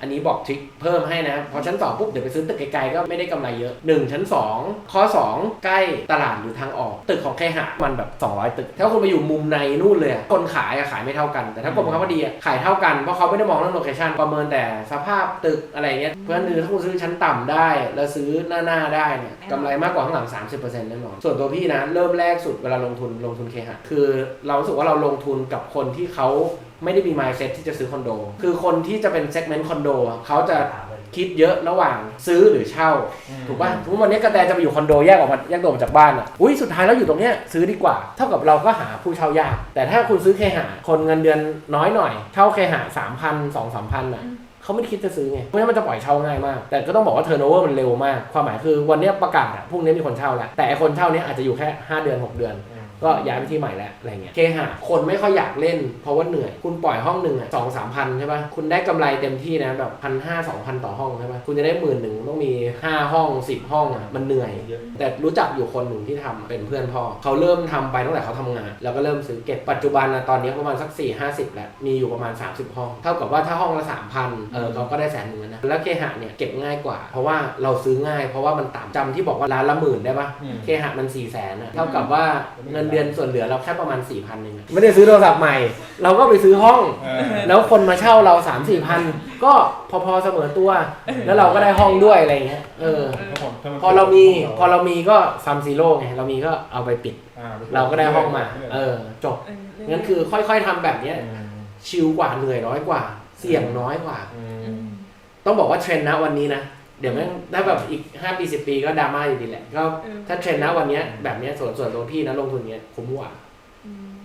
อันนี้บอกทริคเพิ่มให้นะพอชั้น 2 ปุ๊บ เดี๋ยวไปซื้อตึกไกลๆก็ไม่ได้กำไรเยอะ 1 ชั้น 2 ข้อ 2 ใกล้ตลาดหรือทางออก ตึกของเคหะมันแบบ 200 ตึก ถ้าคุณไปอยู่มุมในนู่นเลย คนขายขายไม่เท่ากัน แต่ถ้ากรมบังคับคดีขายเท่ากัน เพราะเขาไม่ได้มองเรื่องโลเคชันประเมินแต่สภาพตึกอะไรเงี้ยเพราะฉะนั้นถ้าคุณซื้อชั้นต่ำได้ แล้วซื้อหน้าหน้าๆได้เนี่ยกำไรมากกว่าข้างหลัง 30%แน่นอนส่วนตัวพี่นะเริ่มแรกสุดเวลาลงทุนลงทุนเคหะคือเราสึกว่าเราลงทุนกับคนที่เขา ไม่ได้มี mindset ที่จะซื้อคอนโด คือคนที่จะเป็น segment คอนโดอะเขาจะคิดเยอะระหว่างซื้อหรือเช่า ถูกป่ะทุกวันนี้กระแตจะไปอยู่คอนโดแยกออกมาแยกตัวออกจากบ้านอะอุ้ยสุดท้ายแล้วอยู่ตรงเนี้ยซื้อดีกว่า เท่ากับเราก็หาผู้เช่ายาก แต่ถ้าคุณซื้อเคหะคนเงินเดือนน้อยหน่อยเช่าเคหะสามพันสองสามพันอะ เขาไม่ได้คิดจะซื้อไงเพราะฉะนั้นมันจะปล่อยเช่าง่ายมาก แต่ก็ต้องบอกว่าเทอร์โนเวอร์มันเร็วมาก ความหมายคือวันนี้ประกาศอะพรุ่งนี้มีคนเช่าแล้วแต่ไอ้คนเช่าเนี้ยอาจจะอยู่แค่ 5 เดือน 6 เดือน ก็ย้ายไปที่ใหม่แล้วอะไรเงี้ยเคหะคนไม่ค่อยอยากเล่นเพราะว่าเหนื่อยคุณปล่อยห้องหนึ่งอะสองสามพันใช่ป่ะคุณได้กำไรเต็มที่นะแบบพันห้าสองพันต่อห้องใช่ป่ะคุณจะได้หมื่นหนึ่งต้องมีห้าห้องสิบห้องอะมันเหนื่อย แต่รู้จักอยู่คนหนึ่งที่ทำเป็นเพื่อนพ่อเขาเริ่มทำไปตั้งแต่เขาทำงาน แล้วก็เริ่มซื้อเก็บปัจจุบันนะตอนนี้ประมาณสัก4 50แล้วมีอยู่ประมาณ 30 ห้อง เท่ากับว่าถ้าห้องละ3,000เออเขาก็ได้แสนหนึ่งแล้วนะแล้วเคหะเนี่ยเก็บง่ายกว่า เพราะว่าเราซื้อง่ายเพราะว่ามันต่ำจำที่บอกว่าร้านละหมื่นได้ปะอืม เคหะมัน4 0 0แสนนะเท่ากับว่าเงินเดือนส่วนเหลือเราแค่ประมาณ4 0 0 0เองอะไม่ได้ซื้อโทรศัพท์ใหม่ เราก็ไปซื้อห้อง เออ แล้วคนมาเช่าเรา3 4พันก็พอๆเสมอตัว แล้วเราก็ได้ห้องด้วยอะไรอย่างเงี้ยเออถ้าผมถ้นพอเรามีพอเรามีก็ซัมซีโร่ไงเรามีก็เอาไปปิดอ่เราก็ได้ห้องมา เออจบเอองั้นคือค่อยๆทำแบบเนี้ยอืมชิลกว่าเหนื่อยน้อยกว่า เสี่ยงน้อยกว่าอือืมมต้องบอกว่าเทรนด์นะวันนี้นะ เดี๋ยวแม่งถ้าแบบอีก 5 ปี 10 ปีก็ดราม่าอยู่ดีแหละ ก็เออถ้าเทรนด์นะวันเนี้ยแบบเนี้ยส่วนส่วนตัวพี่นะลงทุนเนี้ยคุ้มกว่าอ